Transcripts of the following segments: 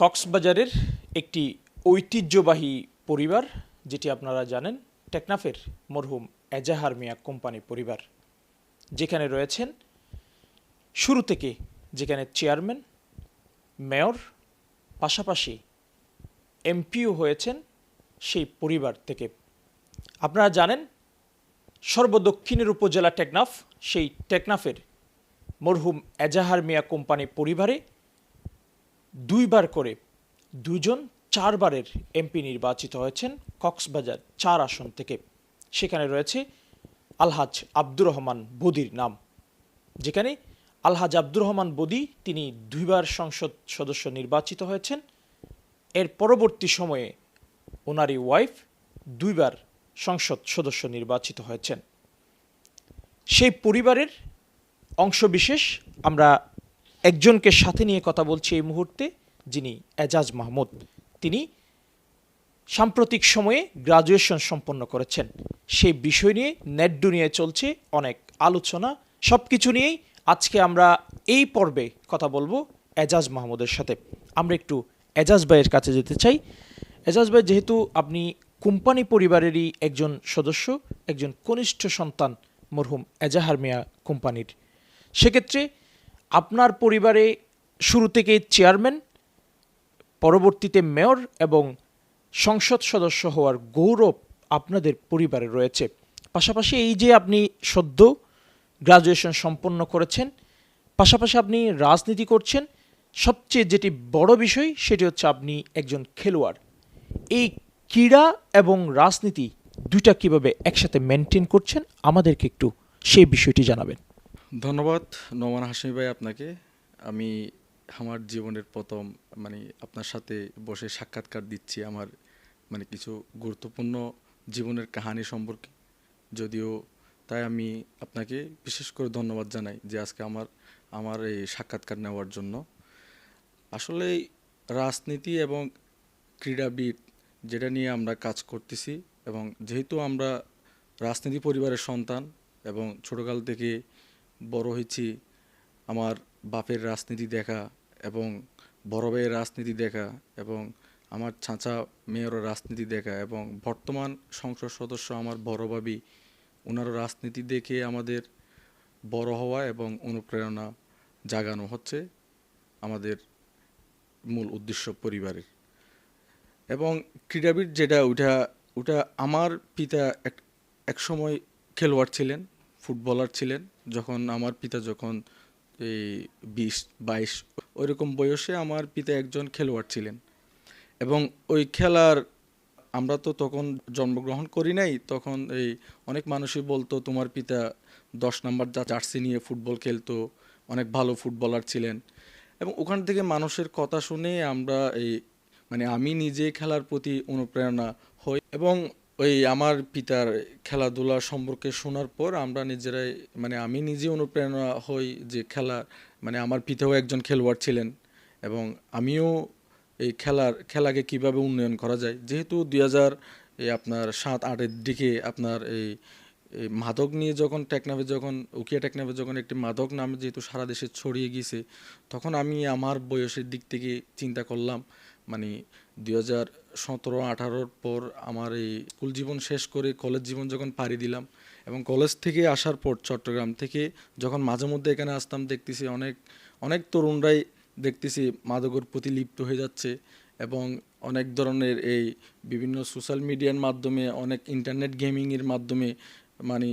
কক্সবাজারের একটি ঐতিহ্যবাহী পরিবার, যেটি আপনারা জানেন, টেকনাফের মরহুম এজাহার মিয়া কোম্পানি পরিবার, যেখানে রয়েছেন শুরু থেকে যেখানে চেয়ারম্যান, মেয়র, পাশাপাশি এমপিও হয়েছেন সেই পরিবার থেকে। আপনারা জানেন, সর্বদক্ষিণের উপজেলা টেকনাফ, সেই টেকনাফের মরহুম এজাহার মিয়া কোম্পানি পরিবারে দুইবার করে দুজন চারবারের এমপি নির্বাচিত হয়েছেন কক্সবাজার চার আসন থেকে। সেখানে রয়েছে আলহাজ আব্দুর রহমান বদির নাম, যেখানে আলহাজ আব্দুর রহমান বদি তিনি দুইবার সংসদ সদস্য নির্বাচিত হয়েছেন। এর পরবর্তী সময়ে ওনারই ওয়াইফ দুইবার সংসদ সদস্য নির্বাচিত হয়েছেন। সেই পরিবারের অংশবিশেষ আমরা একজনকে সাথে নিয়ে কথা বলছি এই মুহূর্তে, যিনি এজাজ মাহমুদ। তিনি সাম্প্রতিক সময়ে গ্রাজুয়েশন সম্পন্ন করেছেন। সেই বিষয় নিয়ে নেট দুনিয়ায় চলছে অনেক আলোচনা। সব কিছু নিয়েই আজকে আমরা এই পর্বে কথা বলব এজাজ মাহমুদের সাথে। আমরা একটু এজাজ ভাইয়ের কাছে যেতে চাই। এজাজ ভাই, যেহেতু আপনি কোম্পানি পরিবারেরই একজন সদস্য, একজন কনিষ্ঠ সন্তান মরহুম এজাহার মিয়া কোম্পানির, সেক্ষেত্রে আপনার পরিবারে শুরু থেকে চেয়ারম্যান, পরবর্তীতে মেয়র এবং সংসদ সদস্য হওয়ার গৌরব আপনাদের পরিবারে রয়েছে। পাশাপাশি এই যে আপনি সদ্য গ্রাজুয়েশন সম্পন্ন করেছেন, পাশাপাশি আপনি রাজনীতি করছেন, সবচেয়ে যেটি বড় বিষয় সেটি হচ্ছে আপনি একজন খেলোয়াড়। এই ক্রীড়া এবং রাজনীতি দুইটা কীভাবে একসাথে মেনটেন করছেন, আমাদেরকে একটু সেই বিষয়টি জানাবেন। ধন্যবাদ, নোমান হাসমি ভাই আপনাকে। আমি আমার জীবনের প্রথম মানে আপনার সাথে বসে সাক্ষাৎকার দিচ্ছি আমার মানে কিছু গুরুত্বপূর্ণ জীবনের কাহিনী সম্পর্কে। যদিও তাই আমি আপনাকে বিশেষ করে ধন্যবাদ জানাই যে আজকে আমার আমার এই সাক্ষাৎকার নেওয়ার জন্য। আসলে রাজনীতি এবং ক্রীড়াবিদ যেটা নিয়ে আমরা কাজ করতেছি এবং যেহেতু আমরা রাজনীতি পরিবারের সন্তান এবং ছোটোকাল থেকে বড় হয়েছি, আমার বাপের রাজনীতি দেখা এবং বড় ভাইয়ের রাজনীতি দেখা এবং আমার চাচা মেয়েরও রাজনীতি দেখা এবং বর্তমান সংসদ সদস্য আমার বড় ভাবি ওনারও রাজনীতি দেখে আমাদের বড় হওয়া এবং অনুপ্রেরণা জাগানো হচ্ছে আমাদের মূল উদ্দেশ্য পরিবারের। এবং ক্রীড়াবিদ যেটা ওটা ওটা আমার পিতা এক সময় খেলোয়াড় ছিলেন। ফুটবলার ছিলেন, যখন আমার পিতা যখন এই বিশ, বাইশ, ওইরকম বয়সে আমার পিতা একজন খেলোয়াড় ছিলেন। এবং ওই খেলার, আমরা তো তখন জন্মগ্রহণ করি নাই, তখন এই অনেক মানুষই বলতো, তোমার পিতা দশ নম্বর জার্সি নিয়ে ফুটবল খেলতো, অনেক ভালো ফুটবলার ছিলেন। এবং ওখান থেকে মানুষের কথা শুনে আমরা এই মানে আমি নিজে খেলার প্রতি অনুপ্রেরণা হই এবং ওই আমার পিতার খেলাধুলা সম্পর্কে শোনার পর আমরা নিজেরাই মানে আমি নিজে অনুপ্রেরণা হই যে খেলা মানে আমার পিতাও একজন খেলোয়াড় ছিলেন এবং আমিও এই খেলার, খেলাকে কীভাবে উন্নয়ন করা যায়। যেহেতু দুই হাজার আপনার সাত, আটের দিকে আপনার এই এই মাদক নিয়ে যখন টেকনাফে যখন, উকিয়া টেকনাফে যখন একটি মাদক নামে যেহেতু সারা দেশে ছড়িয়ে গিয়েছে, তখন আমি আমার বয়সের দিক থেকে চিন্তা করলাম মানে দুই হাজার সতেরো, আঠারোর পর আমার এই স্কুল জীবন শেষ করে কলেজ জীবন যখন পাড়ি দিলাম এবং কলেজ থেকে আসার পর চট্টগ্রাম থেকে যখন মাঝে মধ্যে এখানে আসতাম, দেখতেছি অনেক অনেক তরুণরাই দেখতেছি মাদকের প্রতি লিপ্ত হয়ে যাচ্ছে এবং অনেক ধরনের এই বিভিন্ন সোশ্যাল মিডিয়ার মাধ্যমে, অনেক ইন্টারনেট গেমিংয়ের মাধ্যমে মানে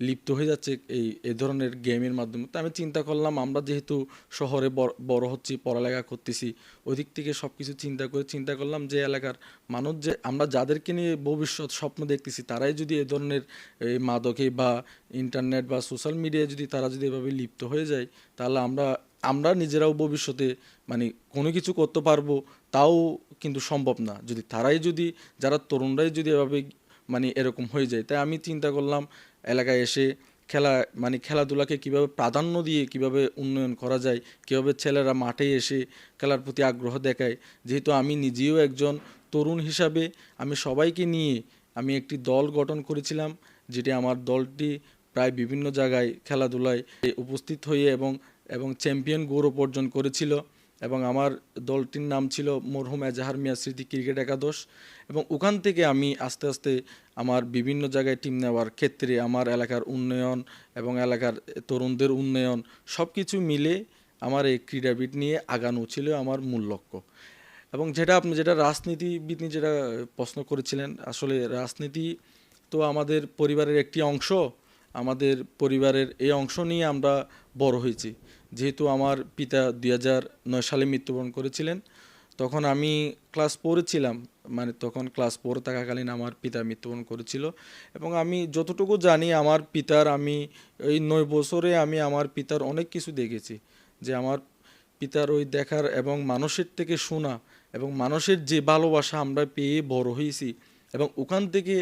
লিপ্ত হয়ে যাচ্ছে এই, এ ধরনের গেমের মাধ্যমে। তো আমি চিন্তা করলাম, আমরা যেহেতু শহরে বড়- হচ্ছি, পড়ালেখা করতেছি ওই দিক থেকে সব কিছু চিন্তা করে চিন্তা করলাম যে এলাকার মানুষ যে, আমরা যাদেরকে নিয়ে ভবিষ্যৎ স্বপ্ন দেখতেছি, তারাই যদি এ ধরনের এই মাদকে বা ইন্টারনেট বা সোশ্যাল মিডিয়ায় যদি তারা যদি এভাবে লিপ্ত হয়ে যায়, তাহলে আমরা আমরা নিজেরাও ভবিষ্যতে মানে কোনো কিছু করতে পারব, তাও কিন্তু সম্ভব না। যদি তারাই যদি, যারা তরুণরাই যদি এভাবে মানে এরকম হয়ে যায়, তাই আমি চিন্তা করলাম এলাকায় এসে খেলা মানে খেলাধুলাকে কীভাবে প্রাধান্য দিয়ে কীভাবে উন্নয়ন করা যায়, কীভাবে ছেলেরা মাঠে এসে খেলার প্রতি আগ্রহ দেখায়, যেহেতু আমি নিজেও একজন তরুণ হিসাবে আমি সবাইকে নিয়ে আমি একটি দল গঠন করেছিলাম, যেটি আমার দলটি প্রায় বিভিন্ন জায়গায় খেলাধুলায় উপস্থিত হয়ে এবং এবং চ্যাম্পিয়ন গৌরব অর্জন করেছিল। এবং আমার দলটির নাম ছিল মরহুম এজাহার মিয়া স্মৃতি ক্রিকেট একাদশ এবং ওখান থেকে আমি আস্তে আস্তে আমার বিভিন্ন জায়গায় টিম নেওয়ার ক্ষেত্রে আমার এলাকার উন্নয়ন এবং এলাকার তরুণদের উন্নয়ন সব কিছু মিলে আমার এই ক্রীড়াবিদ নিয়ে আগানো ছিল আমার মূল লক্ষ্য। এবং যেটা আপনি যেটা রাজনীতিবিদ নিয়ে যেটা প্রশ্ন করেছিলেন, আসলে রাজনীতি তো আমাদের পরিবারের একটি অংশ, আমাদের পরিবারের এই অংশ নিয়ে আমরা বড় হয়েছি। যেহেতু আমার পিতা দুই সালে মৃত্যুবরণ করেছিলেন, তখন আমি ক্লাস ফোরে ছিলাম। মানে তখন ক্লাস ফোর থাকাকালীন আমার পিতা মৃত্যুবরণ করেছিল এবং আমি যতটুকু জানি আমার পিতার আমি এই নয় বছরে আমি আমার পিতার অনেক কিছু দেখেছি। যে আমার পিতার ওই দেখার এবং মানুষের থেকে শোনা এবং মানুষের যে ভালোবাসা আমরা পেয়ে বড় হয়েছি এবং ওখান থেকে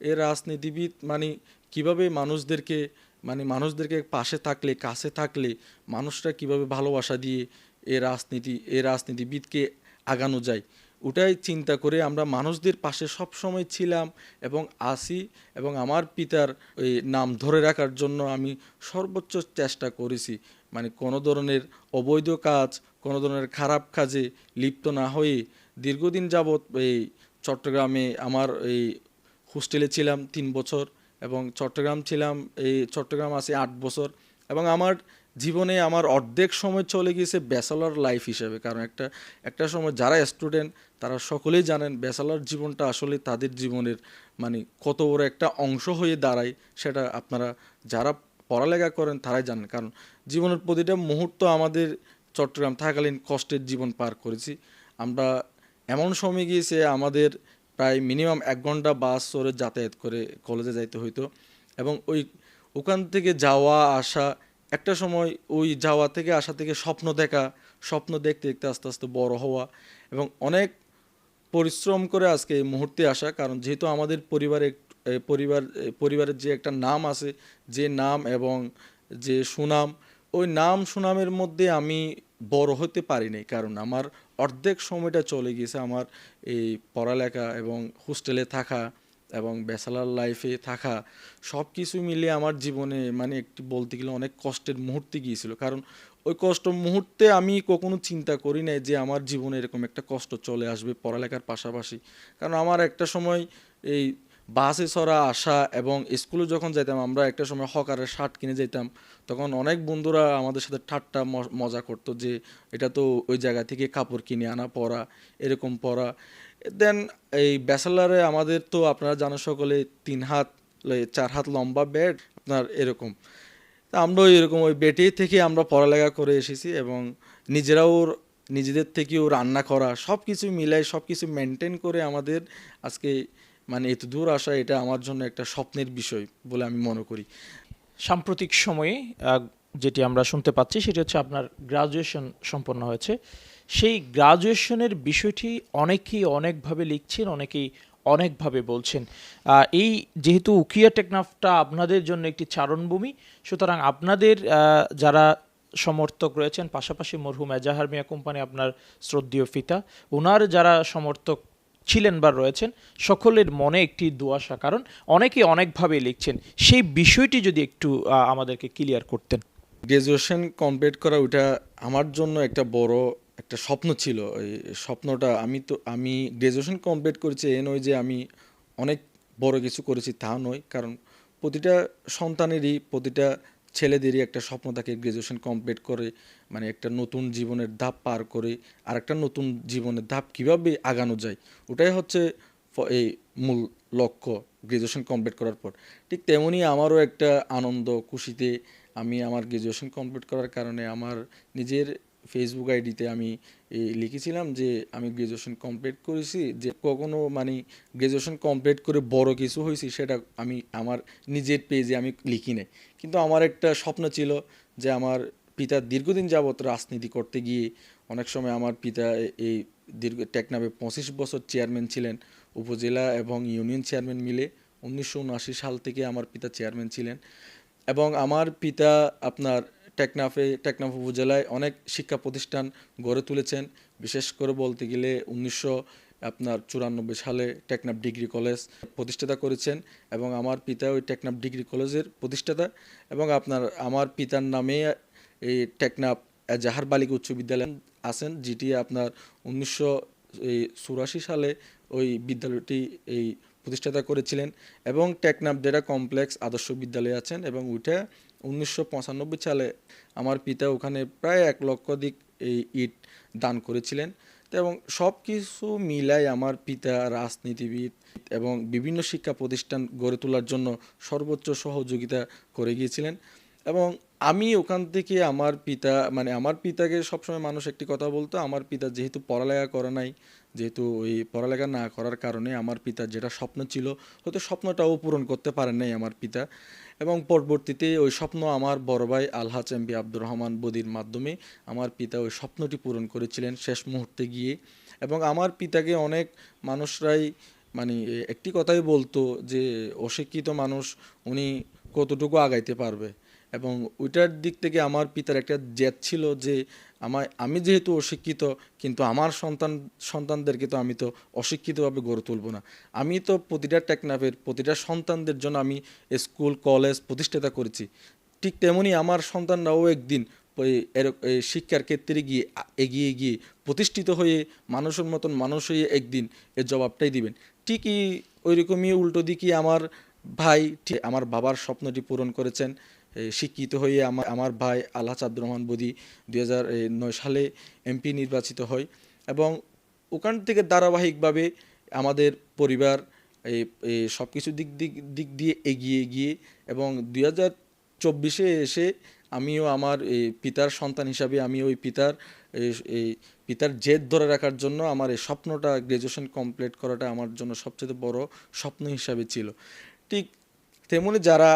এ রাজনীতিবিদ মানে কীভাবে মানুষদেরকে মানে মানুষদেরকে পাশে থাকলে, কাছে থাকলে মানুষরা কীভাবে ভালোবাসা দিয়ে এ রাজনীতি, এ রাজনীতিবিদকে আগানো যায়, ওটাই চিন্তা করে আমরা মানুষদের পাশে সব সময় ছিলাম এবং আসি এবং আমার পিতার এই নাম ধরে রাখার জন্য আমি সর্বোচ্চ চেষ্টা করেছি। মানে কোনো ধরনের অবৈধ কাজ, কোনো ধরনের খারাপ কাজে লিপ্ত না হয়ে দীর্ঘদিন যাবৎ এই চট্টগ্রামে আমার এই হোস্টেলে ছিলাম তিন বছর। এবং চট্টগ্রাম ছিলাম, এই চট্টগ্রাম আছে আট বছর। এবং আমার জীবনে আমার অর্ধেক সময় চলে গিয়েছে ব্যাচেলর লাইফ হিসেবে। কারণ একটা একটা সময় যারা স্টুডেন্ট, তারা সকলেই জানেন ব্যাচেলর জীবনটা আসলে তাদের জীবনের মানে কত বড় একটা অংশ হয়ে দাঁড়ায়, সেটা আপনারা যারা পড়ালেখা করেন তারাই জানেন। কারণ জীবনের প্রতিটা মুহূর্ত আমাদের চট্টগ্রাম থাকালীন কষ্টের জীবন পার করেছি। আমরা এমন সময় গিয়েছে আমাদের প্রায় মিনিমাম এক ঘণ্টা বাস চড়ে যাতায়াত করে কলেজে যাইতে হইতো। এবং ওই ওখান থেকে যাওয়া, আসা, একটা সময় ওই যাওয়া থেকে আসা থেকে স্বপ্ন দেখা, স্বপ্ন দেখতে দেখতে আস্তে আস্তে বড় হওয়া এবং অনেক পরিশ্রম করে আজকে এই মুহূর্তে আসা। কারণ যেহেতু আমাদের পরিবারে পরিবার পরিবারের যে একটা নাম আছে, যে নাম এবং যে সুনাম, ওই নাম সুনামের মধ্যে আমি বড় হতে পারিনি, কারণ আমার অর্ধেক সময়টা চলে গিয়েছে আমার এই পড়ালেখা এবং হোস্টেলে থাকা এবং ব্যাচেলার লাইফে থাকা। সব কিছু মিলিয়ে আমার জীবনে মানে একটি বলতে গেলে অনেক কষ্টের মুহূর্তে গিয়েছিল। কারণ ওই কষ্ট মুহূর্তে আমি কখনো চিন্তা করি নাই যে আমার জীবনে এরকম একটা কষ্ট চলে আসবে পড়ালেখার পাশাপাশি। কারণ আমার একটা সময় এই বাসে চড়া আসা এবং স্কুলে যখন যেতাম আমরা একটা সময় হকারের শার্ট কিনে যেতাম তখন অনেক বন্ধুরা আমাদের সাথে ঠাট্টা মজা করতো যে, এটা তো ওই জায়গা থেকে কাপড় কিনে আনা, পরা, এরকম পরা। দেন এই ব্যাচেলারে আমাদের তো আপনারা জানেন সকলে, তিন হাত চার হাত লম্বা বেড আপনার এরকম। আমরাও এরকম ওই বেটে থেকে আমরা পড়ালেখা করে এসেছি এবং নিজেরাও নিজেদের থেকেও রান্না করা সব কিছু মিলাই সব কিছু মেনটেন করে আমাদের আজকে মানে এত দূর আসা এটা আমার জন্য একটা স্বপ্নের বিষয় বলে আমি মনে করি। সাম্প্রতিক সময়ে যেটি আমরা শুনতে পাচ্ছি সেটি হচ্ছে আপনার গ্রাজুয়েশন সম্পন্ন হয়েছে। সেই গ্রাজুয়েশনের বিষয়টি অনেকেই অনেকভাবে লিখছেন, অনেকেই অনেকভাবে বলছেন। এই যেহেতু উকিয়া টেকনাফটা আপনাদের জন্য একটি চারণভূমি, সুতরাং আপনাদের যারা সমর্থক রয়েছেন, পাশাপাশি মরহুম এজাহার মিয়া কোম্পানি আপনার শ্রদ্ধীয় ফিতা ওনার যারা সমর্থক ছিলেন বা রয়েছেন, সকলের মনে একটি দুয়াশা কারণ অনেকে অনেকভাবে লিখছেন। সেই বিষয়টি যদি একটু আমাদেরকে ক্লিয়ার করতেন। গ্রাজুয়েশন কমপ্লিট করা ওইটা আমার জন্য একটা বড় একটা স্বপ্ন ছিল। এই স্বপ্নটা আমি তো, আমি গ্রাজুয়েশন কমপ্লিট করেছি এ নয় যে আমি অনেক বড় কিছু করেছি তা নয়। কারণ প্রতিটা সন্তানেরই প্রতিটা ছেলেদেরই একটা স্বপ্ন থাকে গ্রাজুয়েশন কমপ্লিট করে মানে একটা নতুন জীবনের ধাপ পার করে, আর একটা নতুন জীবনের ধাপ কীভাবে আগানো যায়, ওটাই হচ্ছে এই মূল লক্ষ্য গ্রাজুয়েশন কমপ্লিট করার পর। ঠিক তেমনই আমারও একটা আনন্দ, খুশিতে আমি আমার গ্রাজুয়েশন কমপ্লিট করার কারণে আমার নিজের ফেসবুক আইডিতে আমি লিখেছিলাম যে আমি গ্রাজুয়েশন কমপ্লিট করেছি, যে কখনো মানে গ্রাজুয়েশন কমপ্লিট করে বড় কিছু হয়েছি সেটা আমি আমার নিজের পেজে আমি লিখি নাই। কিন্তু আমার একটা স্বপ্ন ছিল যে আমার পিতা দীর্ঘদিন যাবৎ রাজনীতি করতে গিয়ে অনেক সময় আমার পিতা এই দীর্ঘ টেকনাবে পঁচিশ বছর চেয়ারম্যান ছিলেন, উপজেলা এবং ইউনিয়ন চেয়ারম্যান মিলে উনিশশো উনআশি সাল থেকে আমার পিতা চেয়ারম্যান ছিলেন এবং আমার পিতা আপনার টেকনাফে, টেকনাফ উপজেলায় অনেক শিক্ষা প্রতিষ্ঠান গড়ে তুলেছেন। বিশেষ করে বলতে গেলে উনিশশো আপনার চুরানব্বই সালে টেকনাফ ডিগ্রি কলেজ প্রতিষ্ঠাতা করেছেন এবং আমার পিতা ওই টেকনাফ ডিগ্রি কলেজের প্রতিষ্ঠাতা এবং আপনার, আমার পিতার নামে এই টেকনাফ জাহার বালিকা উচ্চ বিদ্যালয় আছেন, যেটি আপনার উনিশশো চুরাশি সালে ওই বিদ্যালয়টি এই প্রতিষ্ঠাতা করেছিলেন এবং টেকনাফ ডেটা কমপ্লেক্স আদর্শ বিদ্যালয়ে আছেন এবং ওইটা উনিশশো পঁচানব্বই সালে আমার পিতা ওখানে প্রায় এক লক্ষ দিক এই ইট দান করেছিলেন। এবং সব কিছু মিলাই আমার পিতা রাজনীতিবিদ এবং বিভিন্ন শিক্ষা প্রতিষ্ঠান গড়ে তোলার জন্য সর্বোচ্চ সহযোগিতা করে গিয়েছিলেন। এবং আমি ওখান থেকে আমার পিতা মানে আমার পিতাকে সবসময় মানুষ একটি কথা বলতো, আমার পিতা যেহেতু পড়ালেখা করে নাই যেহেতু ওই পড়ালেখা না করার কারণে আমার পিতার যেটা স্বপ্ন ছিল, হয়তো স্বপ্নটাও পূরণ করতে পারেন নাই আমার পিতা। এবং পরবর্তীতে ওই স্বপ্ন আমার বড় ভাই আলহাজ এমবি আব্দুর রহমান বদির মাধ্যমে আমার পিতা ওই স্বপ্নটি পূরণ করেছিলেন শেষ মুহূর্তে গিয়ে। এবং আমার পিতাকে অনেক মানুষরাই মানে একটি কথাই বলতো যে, অশিক্ষিত মানুষ, উনি কতটুকু আগাইতে পারবে? এবং ওইটার দিক থেকে আমার পিতার একটা জেদ ছিল যে আমার, আমি যেহেতু অশিক্ষিত, কিন্তু আমার সন্তান, সন্তানদেরকে তো আমি তো অশিক্ষিতভাবে গড়ে তুলব না। আমি তো প্রতিটা টেকনাফের, প্রতিটা সন্তানদের জন্য আমি স্কুল, কলেজ প্রতিষ্ঠাতা করেছি। ঠিক তেমনি আমার সন্তানরাও একদিন শিক্ষার ক্ষেত্রে গিয়ে এগিয়ে গিয়ে প্রতিষ্ঠিত হয়ে মানুষের মতন মানুষ হয়ে একদিন এর জবাবটাই দিবেন। ঠিকই ওইরকমই উল্টো দিকে আমার ভাই আমার বাবার স্বপ্নটি পূরণ করেছেন। শিক্ষিত হয়ে আমার আমার ভাই আল্লাহ আব্দুর রহমান বদি দুই সালে এমপি নির্বাচিত হয় এবং ওখান থেকে ধারাবাহিকভাবে আমাদের পরিবার সব কিছু দিক দিক দিক দিয়ে এগিয়ে গিয়ে এবং দুই হাজার চব্বিশে এসে আমিও আমার এই পিতার সন্তান হিসাবে আমি ওই পিতার এই পিতার জেদ ধরে রাখার জন্য আমার এই স্বপ্নটা গ্র্যাজুয়েশন কমপ্লিট করাটা আমার জন্য সবচেয়ে বড় স্বপ্ন হিসাবে ছিল। ঠিক তেমনি যারা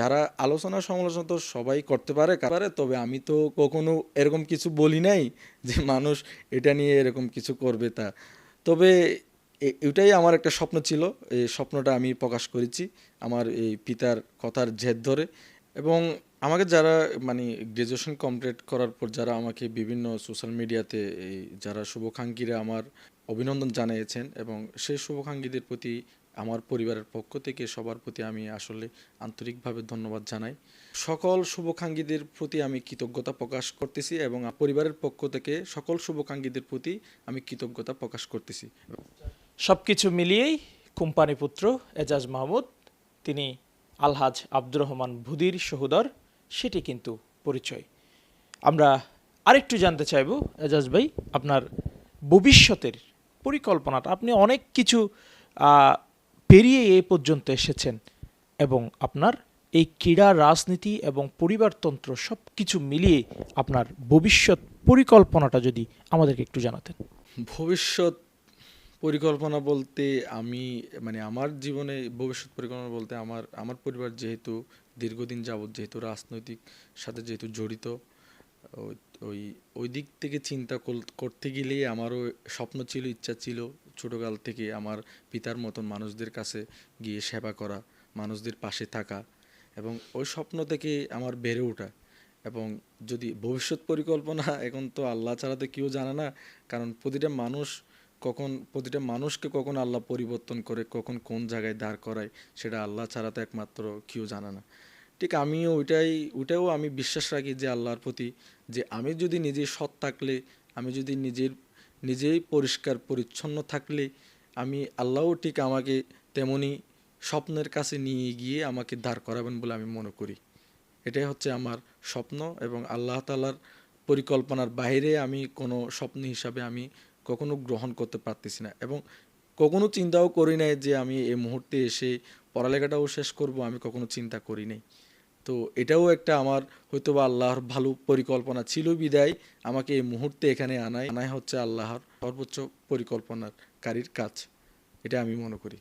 যারা আলোচনা সমালোচনা তো সবাই করতে পারে পারে, তবে আমি তো কখনো এরকম কিছু বলি নাই যে মানুষ এটা নিয়ে এরকম কিছু করবে তা। তবে এটাই আমার একটা স্বপ্ন ছিল এই স্বপ্নটা আমি প্রকাশ করেছি আমার এই পিতার কথার জেদ ধরে। এবং আমাকে যারা মানে গ্র্যাজুয়েশন কমপ্লিট করার পর যারা আমাকে বিভিন্ন সোশ্যাল মিডিয়াতে এই যারা শুভাকাঙ্ক্ষীরা আমার অভিনন্দন জানিয়েছেন এবং সেই শুভাকাঙ্ক্ষীদের প্রতি আমার পরিবারের পক্ষ থেকে সবার প্রতি আমি আসলে আন্তরিকভাবে ধন্যবাদ জানাই। সকল শুভাকাঙ্ক্ষীদের প্রতি আমি কৃতজ্ঞতা প্রকাশ করতেছি এবং পরিবারের পক্ষ থেকে সকল শুভাকাঙ্ক্ষীদের প্রতি আমি কৃতজ্ঞতা প্রকাশ করতেছি। সব কিছু মিলিয়েই কোম্পানি পুত্র এজাজ মাহমুদ, তিনি আলহাজ আব্দুর রহমান ভুদির সহোদর, সেটি কিন্তু পরিচয়। আমরা আরেকটু জানতে চাইব, এজাজ ভাই, আপনার ভবিষ্যতের পরিকল্পনাটা। আপনি অনেক কিছু পেরিয়ে এ পর্যন্ত এসেছেন এবং আপনার এই ক্রীড়া, রাজনীতি এবং পরিবারতন্ত্র সব কিছু মিলিয়ে আপনার ভবিষ্যৎ পরিকল্পনাটা যদি আমাদেরকে একটু জানাতেন। ভবিষ্যৎ পরিকল্পনা বলতে আমি মানে আমার জীবনে ভবিষ্যৎ পরিকল্পনা বলতে আমার আমার পরিবার যেহেতু দীর্ঘদিন যাবৎ যেহেতু রাজনৈতিক সাথে যেহেতু জড়িত, ওই- ওই দিক থেকে চিন্তা করতে গেলেই আমারও স্বপ্ন ছিল, ইচ্ছা ছিল ছোটোকাল থেকে আমার পিতার মতন মানুষদের কাছে গিয়ে সেবা করা, মানুষদের পাশে থাকা এবং ওই স্বপ্ন থেকে আমার বেড়ে ওঠা এবং যদি ভবিষ্যৎ পরিকল্পনা এখন তো আল্লাহ ছাড়া তো কেউ জানে না, কারণ প্রতিটা মানুষ কখন, প্রতিটা মানুষকে কখন আল্লাহ পরিবর্তন করে, কখন কোন জায়গায় দাঁড় করায় সেটা আল্লাহ ছাড়া তো একমাত্র কেউ জানে না। ঠিক আমিও ওইটাই, ওইটাও আমি বিশ্বাস রাখি যে আল্লাহর প্রতি যে আমি যদি নিজে সৎ থাকলে, আমি যদি নিজের নিজেই পরিষ্কার, পরিচ্ছন্ন থাকলে আমি আল্লাহও ঠিক আমাকে তেমনি স্বপ্নের কাছে নিয়ে গিয়ে আমাকে দাঁড় করাবেন বলে আমি মনে করি। এটাই হচ্ছে আমার স্বপ্ন এবং আল্লাহ তালার পরিকল্পনার বাইরে আমি কোনো স্বপ্ন হিসাবে আমি কখনো গ্রহণ করতে পারতেছি না এবং কখনো চিন্তাও করি নাই যে আমি এই মুহূর্তে এসে পড়ালেখাটাও শেষ করব, আমি কখনো চিন্তা করি নাই। তো এটাও একটা আমার হয়তো বা আল্লাহর ভালো পরিকল্পনা ছিল বিদায়। আমাকে এই মুহূর্তে এখানে আনায়। আনাই হচ্ছে আল্লাহর সর্বোচ্চ পরিকল্পনার কারীর কাজ। এটা আমি মনে করি।